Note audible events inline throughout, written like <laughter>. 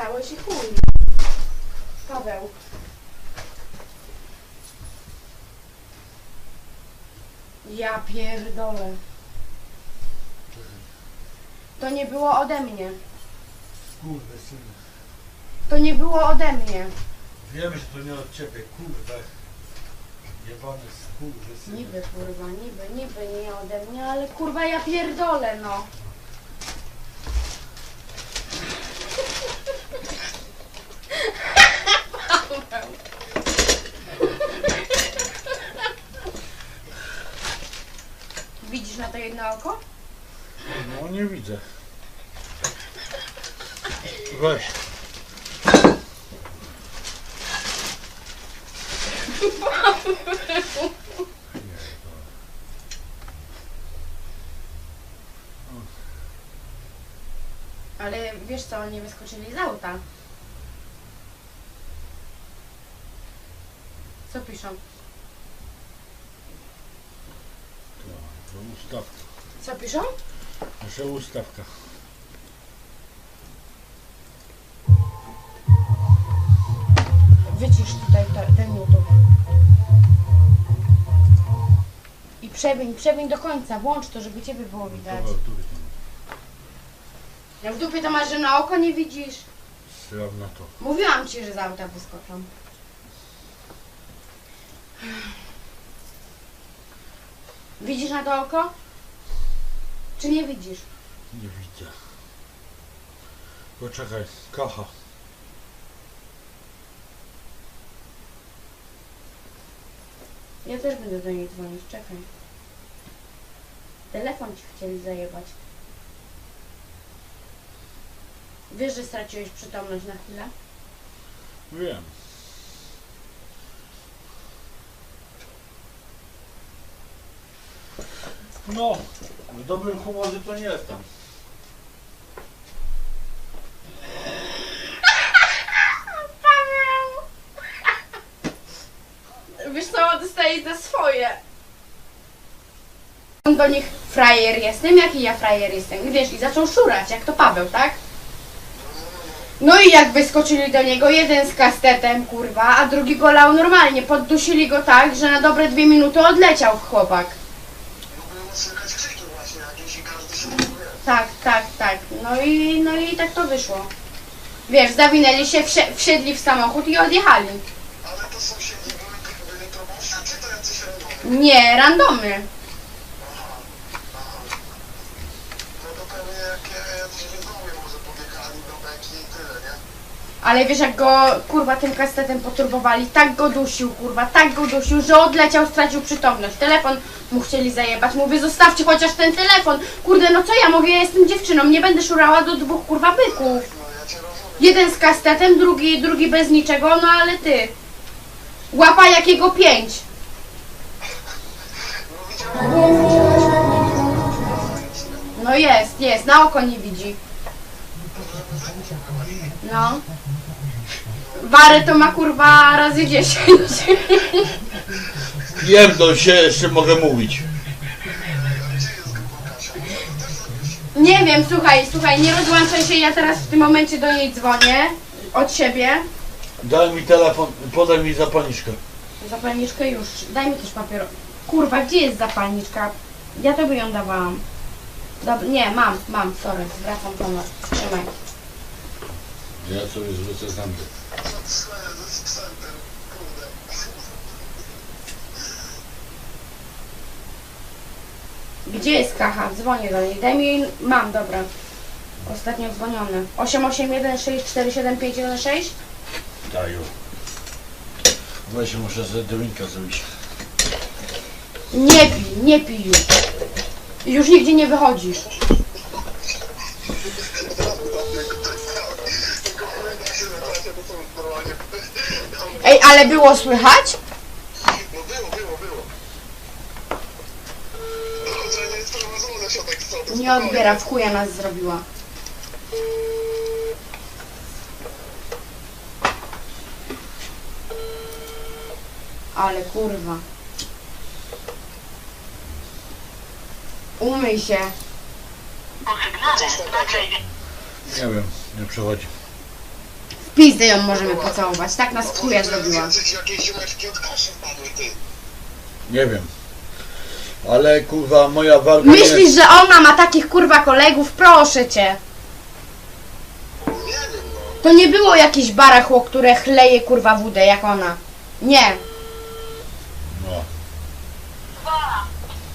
Dostałeś i chuj. Paweł. Ja pierdolę. To nie było ode mnie. Kurde, syn. To nie było ode mnie. Wiem, że to nie od ciebie, kurde. Jebany kurde, syn. Niby kurwa, niby, niby nie ode mnie, ale kurwa ja pierdolę no. Widzisz na to jedno oko? No nie widzę. Weź. Ale wiesz co, oni wyskoczyli z auta. Co piszą? To, to ustawka. Co piszą? Nasza ustawka. Wycisz tutaj te, ten YouTube. I przewiń, przewiń do końca, włącz to, żeby ciebie było widać. Dobra, tu jest. Jak w dupie to masz, że na oko nie widzisz. Strzelam na to. Mówiłam ci, że z auta wyskoczą. Widzisz na to oko? Czy nie widzisz? Nie widzę. Poczekaj, kacha. Ja też będę do niej dzwonić, czekaj. Telefon ci chcieli zajebać. Wiesz, że straciłeś przytomność na chwilę? Wiem. No, w dobrym humorze to nie jestem. Wiesz co, dostaje za swoje. Do nich frajer jestem, jaki ja frajer jestem. I wiesz, i zaczął szurać, jak to Paweł, tak? No i jak wyskoczyli do niego, jeden z kastetem, kurwa, a drugi go lał normalnie. Poddusili go tak, że na dobre dwie minuty odleciał chłopak. Było słychać krzyki właśnie jakieś i każdy się próbuje. Tak, tak, tak. No i, no i tak to wyszło. Wiesz, zawinęli się, wsi- wsiedli w samochód i odjechali. Ale to sąsiedzi byli, byli promocja, czy to jacyś randomy? Nie, randomy. Ale wiesz jak go kurwa tym kastetem poturbowali, tak go dusił, kurwa, tak go dusił, że odleciał, stracił przytomność. Telefon mu chcieli zajebać. Mówię, zostawcie chociaż ten telefon. Kurde, no co ja mówię, ja jestem dziewczyną, nie będę szurała do dwóch kurwa byków. Jeden z kastetem, drugi, drugi bez niczego, no ale ty. Łapa jakiego pięć. No jest, jest, na oko nie widzi. No. Wary to ma kurwa razy 10. Pierdol się, jeszcze mogę mówić. Nie wiem, słuchaj, słuchaj, nie rozłączaj się, ja teraz w tym momencie do niej dzwonię. Od siebie. Daj mi telefon, podaj mi zapalniczkę. Zapalniczkę już. Daj mi też papier. Kurwa, gdzie jest zapalniczka? Ja tobie ją dawałam. Dob nie, mam, mam, sorry, zwracam honor. Trzymaj. Ja sobie zwrócę zęby. Gdzie jest kacha? Dzwonię do niej. Daj mi jej... Mam, dobra. Ostatnio dzwoniony. 881647516? Daju. Weź, muszę z drinka zrobić. Nie pij, nie pij już. Już nigdzie nie wychodzisz. Ej, ale było słychać? No było, było, było. Dobrze, nie jest prowadzone się tak stąd. Nie odbiera, w chuja nas zrobiła. Ale kurwa. Umyj się. Nie wiem, nie przechodzi. Pizdę ją możemy pocałować, tak nas w chuja zrobiła. Jacyś jakieś ziomeczki od kaszy wpadły, ty. Nie wiem. Ale kurwa moja walka Myślisz, że ona ma takich kurwa kolegów? Proszę cię. Nie wiem, no. To nie było jakieś barachło, które chleje kurwa wódę jak ona. Nie. No.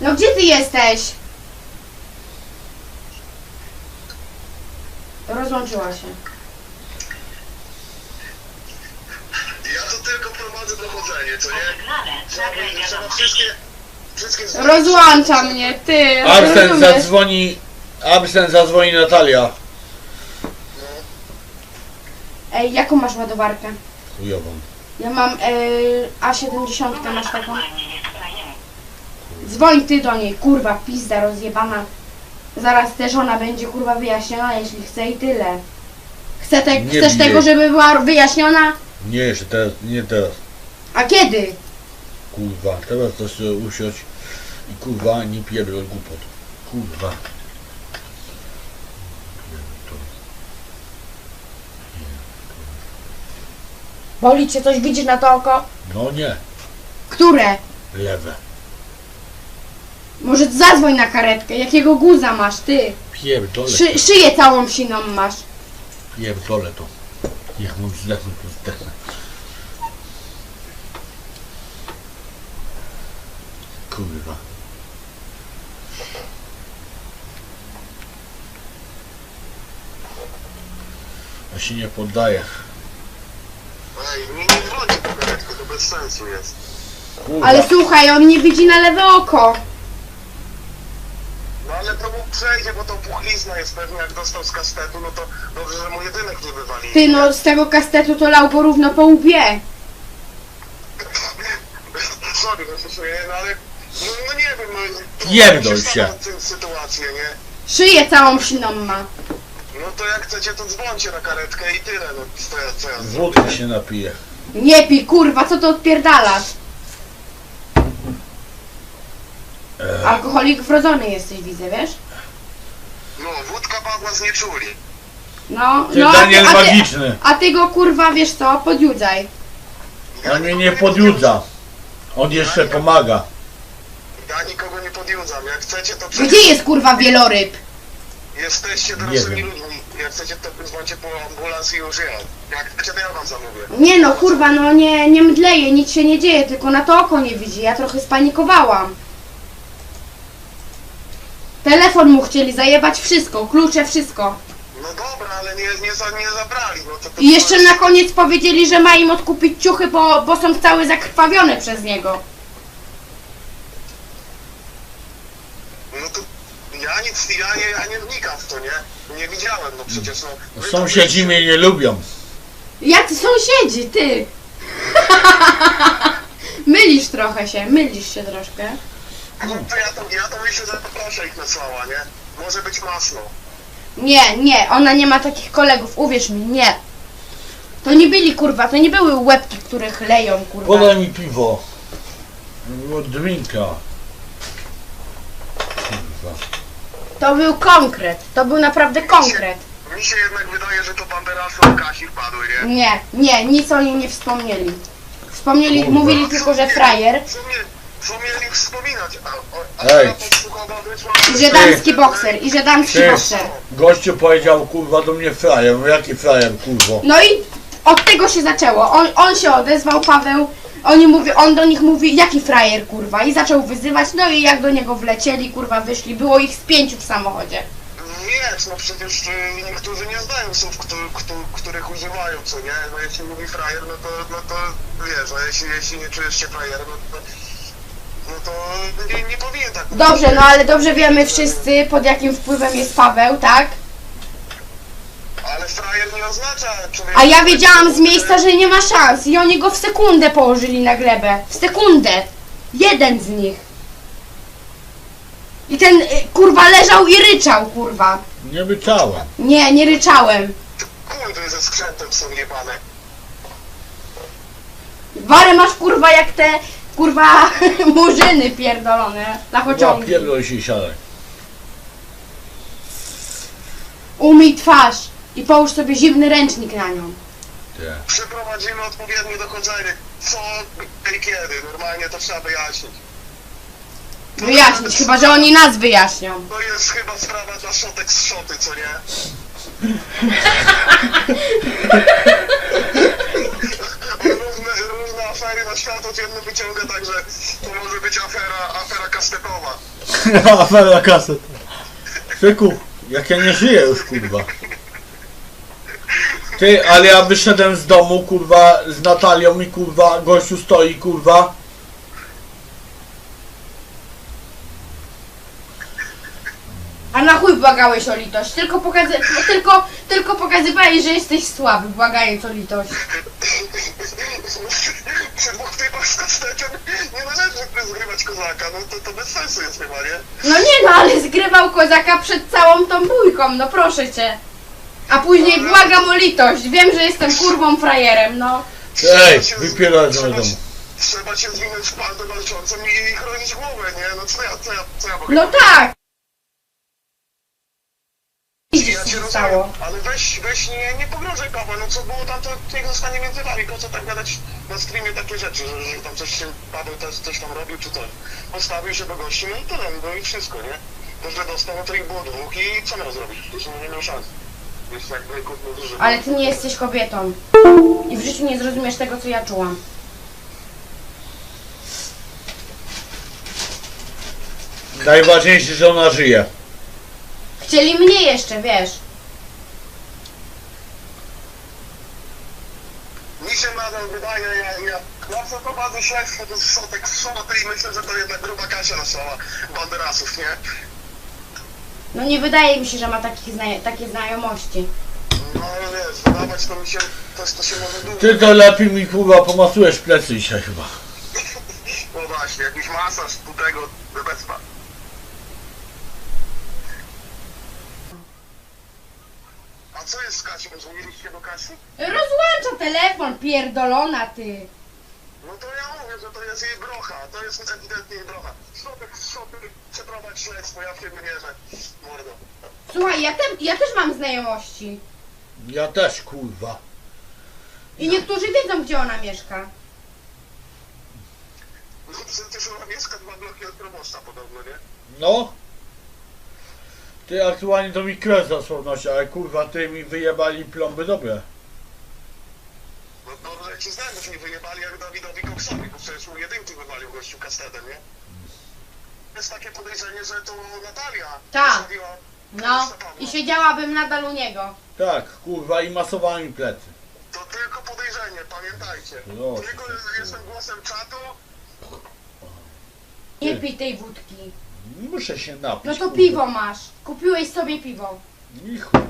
No gdzie ty jesteś? Rozłączyła się. To tylko prowadzę dochodzenie, co nie? Trzeba, trzeba wszystkie... Wszystkie... Rozłącza mnie, ty. Absent rozumiesz? zadzwoni. Absent zadzwoni Natalia. No. Ej, jaką masz ładowarkę? Chujową. Ja mam e, A70, masz taką? Dzwoń ty do niej, kurwa, pizda rozjebana. Zaraz też ona będzie kurwa wyjaśniona, jeśli chce i tyle. Chce te, Nie chcesz bij tego, żeby była wyjaśniona? Nie jeszcze teraz, nie teraz. A kiedy? Kurwa, teraz to się usiąść i kurwa nie pierdol głupot. Kurwa. Boli cię coś, widzisz na to oko? No nie, Które? lewe. Może zadzwoń na karetkę, jakiego guza masz, ty? Pierdolę, Szy, szyję całą siną masz. pierdolę to. Niech mu zdechnę, to zdechnę. Kurwa. Ja się nie poddaję. Ej, nie, nie po karetkę, to bez sensu jest. Kurwa. Ale słuchaj, on nie widzi na lewe oko. No ale to mu przejdzie, bo to puchlizna jest pewnie, jak dostał z kastetu, no to dobrze, że mu jedynek nie wywali. Ty no, z tego kastetu to lał porówno po łbie. <laughs> Sorry, no sobie, no ale... No, no nie wiem, no... Pierdol się. Sytuację, nie? Szyję całą siną ma. No to jak chcecie, to dzwońcie na karetkę i tyle, no co ja, co ja Wódki się napije. Nie pij, kurwa, co to odpierdalasz? Alkoholik wrodzony jesteś, widzę, wiesz? Padła z nieczuli. No, Ty no, a Daniel a ty, magiczny. a ty go, kurwa, wiesz co, podjudzaj. On mnie nie podjudza. On jeszcze pomaga. Ja nikogo nie podjudzam. Jak chcecie, to Gdzie jest, kurwa, wieloryb? Jesteście Nie dorosłymi wiem. ludźmi. Jak chcecie, to dzwońcie po ambulans i już ja. Jak chcecie, to ja wam zamówię. Nie no, kurwa, no nie, nie mdleje, nic się nie dzieje, tylko na to oko nie widzi. Ja trochę spanikowałam. Telefon mu chcieli zajebać wszystko, klucze, wszystko. No dobra, ale nie, nie, za, nie zabrali. No to, to I jeszcze na koniec powiedzieli, że ma im odkupić ciuchy, bo, bo są całe zakrwawione przez niego. No to ja nic, ja nie, ja nie wnikam w to, nie? Nie widziałem, no przecież no. wy to Sąsiedzi mnie nie lubią. Jacy sąsiedzi, ty! <laughs> mylisz trochę się, mylisz się troszkę. No to ja to, ja to myślę, że proszę ich nasłała, nie? Może być masno. Nie, nie, ona nie ma takich kolegów, uwierz mi, nie. To nie byli, kurwa, to nie były łebki, które chleją, kurwa. Podaj mi piwo. No, Drinka. Kurwa. To był konkret, to był naprawdę konkret. Mi się jednak wydaje, że to banderasy Kasi wpadły, nie? Nie, nie, nic o nim nie wspomnieli. Wspomnieli, Kurwa. mówili tylko, że frajer Co mnie, co mieli wspominać? A, a, a Ej. ja bokser, i że damski Ty. bokser. Gościu powiedział kurwa do mnie frajer. No jaki frajer kurwo? No i od tego się zaczęło. On, on się odezwał, Paweł. Oni mówi, on do nich mówi, jaki frajer, kurwa. I zaczął wyzywać, no i jak do niego wlecieli, kurwa, wyszli. Było ich z pięciu w samochodzie. Wiesz, no przecież y, niektórzy nie znają słów, któ- któ- których używają, co nie? No jeśli mówi frajer, no to, no to wiesz, no jeśli, jeśli nie czujesz się frajerem, no to, no to nie, nie powinien tak mówić. Dobrze, no ale dobrze wiemy wszyscy, pod jakim wpływem jest Paweł, tak? Ale frajer nie oznacza człowieka... A ja wiedziałam z miejsca, że nie ma szans. I oni go w sekundę położyli na glebę. W sekundę. Jeden z nich. I ten, y, kurwa, leżał i ryczał, kurwa. Nie wyczałem. Nie, nie ryczałem. Kurde, ze skrzętem są jebane. Warę masz, kurwa, jak te, kurwa, <laughs> murzyny pierdolone na Ja pociągi. pierdol się i siadaj. Umyj twarz i połóż sobie zimny ręcznik na nią. Przeprowadzimy odpowiednie dochodzenie. Co i kiedy? Normalnie to trzeba wyjaśnić. Wyjaśnić, chyba że oni nas wyjaśnią. To jest chyba sprawa dla szotek z szoty, co nie? <laughs> Afery na światło dzienne wyciąga, także to może być afera, afera kastetowa. <laughs> Afera kaset. Syku, jak ja nie żyję już kurwa. Ty, ale ja wyszedłem z domu kurwa z Natalią i kurwa gościu stoi kurwa. A na chuj błagałeś o litość. Tylko, pokazy tylko, tylko pokazywałeś, że jesteś słaby, błagając o litość. Przy dwóch typach z kastetem nie należy zgrywać kozaka, no to, to bez sensu jest chyba, nie? No nie no, ale zgrywał kozaka przed całą tą bójką, no proszę cię. A później błagam o litość. Wiem, że jestem kurwą frajerem, no. Ej, się- wypierdalaj z trzeba mojego się- domu. Trzeba się zwinąć w pandę walczącą i chronić głowę, nie? No co ja, co ja, co ja mogę No tak. Się rozumiem, stało. ale weź, weź nie, nie pogrążaj Pawła, no co było tam, to niech zostanie między wami, po co tak gadać na streamie takie rzeczy, że, że tam coś się, Paweł też coś tam robił czy coś. Postawił się do gości, no i tyle, no i wszystko, nie? To, że dostał, no to ich było dwóch i co miał zrobić? Przecież nie miał szans. Jest. Ale ty nie jesteś kobietą. I w życiu nie zrozumiesz tego, co ja czułam. Najważniejsze, że ona żyje. Chcieli mnie jeszcze, wiesz. Mi się nadal wydaje, ja, ja, ja co to bardzo śledztwo, to są tak szoty i myślę, że to jednak gruba Kasia nasłała banderasów, nie? No nie wydaje mi się, że ma takich zna takie znajomości. No ale wiesz, wydawać to mi się, też to się może dużo. Ty to lepiej mi kurwa pomasujesz plecy dzisiaj chyba. <laughs> No właśnie, jakiś masaż tu tego bezpa. Co jest z Kasią? Dzwoniliście do Kasi? Rozłącza telefon, pierdolona ty. No to ja mówię, że to jest jej brocha, to jest ewidentnie jej brocha. Szopek, szopek, przeprowadź śledztwo, ja w ciebie wierzę, mordo. Słuchaj, ja, te, ja też mam znajomości. Ja też kurwa. I niektórzy wiedzą, gdzie ona mieszka. No przecież ona mieszka dwa bloki od proboszcza podobno, nie? No. Ty aktualnie to mi kres zasłonność, ale kurwa ty mi wyjebali plomby dobre. No dobrze, jak się znajdziesz, nie wyjebali jak Dawidowi Koksowi, bo przecież mu jedynki wywalił gościu kastetem, nie? Jest takie podejrzenie, że to Natalia Tak. zostawiła No, Pawła. i siedziałabym nadal u niego. Tak, kurwa i masowała mi plecy. To tylko podejrzenie, pamiętajcie. No. Tylko jestem głosem czatu. Nie pij tej wódki. Muszę się napić. No to kurwa. piwo masz. Kupiłeś sobie piwo. I chuj.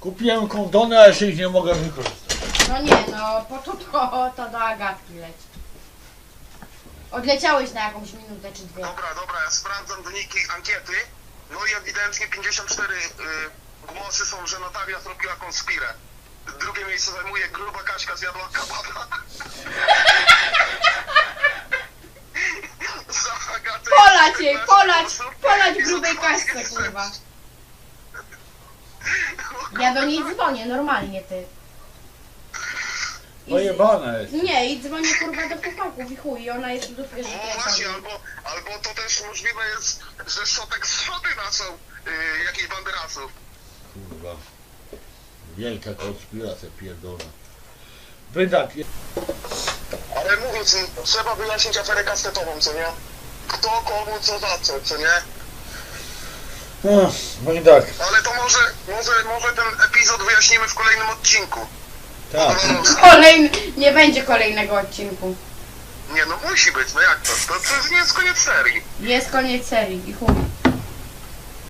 Kupiłem kondony, ale jeszcze ich nie mogę wykorzystać. No nie, no, po to to, to do Agatki leć. Odleciałeś na jakąś minutę czy dwie. Dobra, dobra, ja sprawdzam wyniki ankiety. No i ewidentnie 54 y, głosy są, że Natalia zrobiła konspirę. Drugie miejsce zajmuje gruba Kaśka zjadła kebaba. <laughs> Za Agatę Polać jej, 14 polać, polać grubej kaśce, kurwa. Ja do niej dzwonię, normalnie ty. Pojebane jest. Nie, i dzwonię kurwa do chłopaków i chuj, i ona jest tu dopiero No właśnie, albo, albo to też możliwe jest, że Szotek z Szoty nasał y, jakichś banderasów. Kurwa. Wielka konspiracja pierdolona. Wydak Ale mówię ci, trzeba wyjaśnić aferę kastetową, co nie? Kto, komu, co za co, co nie? No, no i tak. Ale to może, może, może ten epizod wyjaśnimy w kolejnym odcinku. Tak. No, Kolejny, nie będzie kolejnego odcinku. nie no, musi być, no jak to? To, to jest nie jest koniec serii. Jest koniec serii i chuj.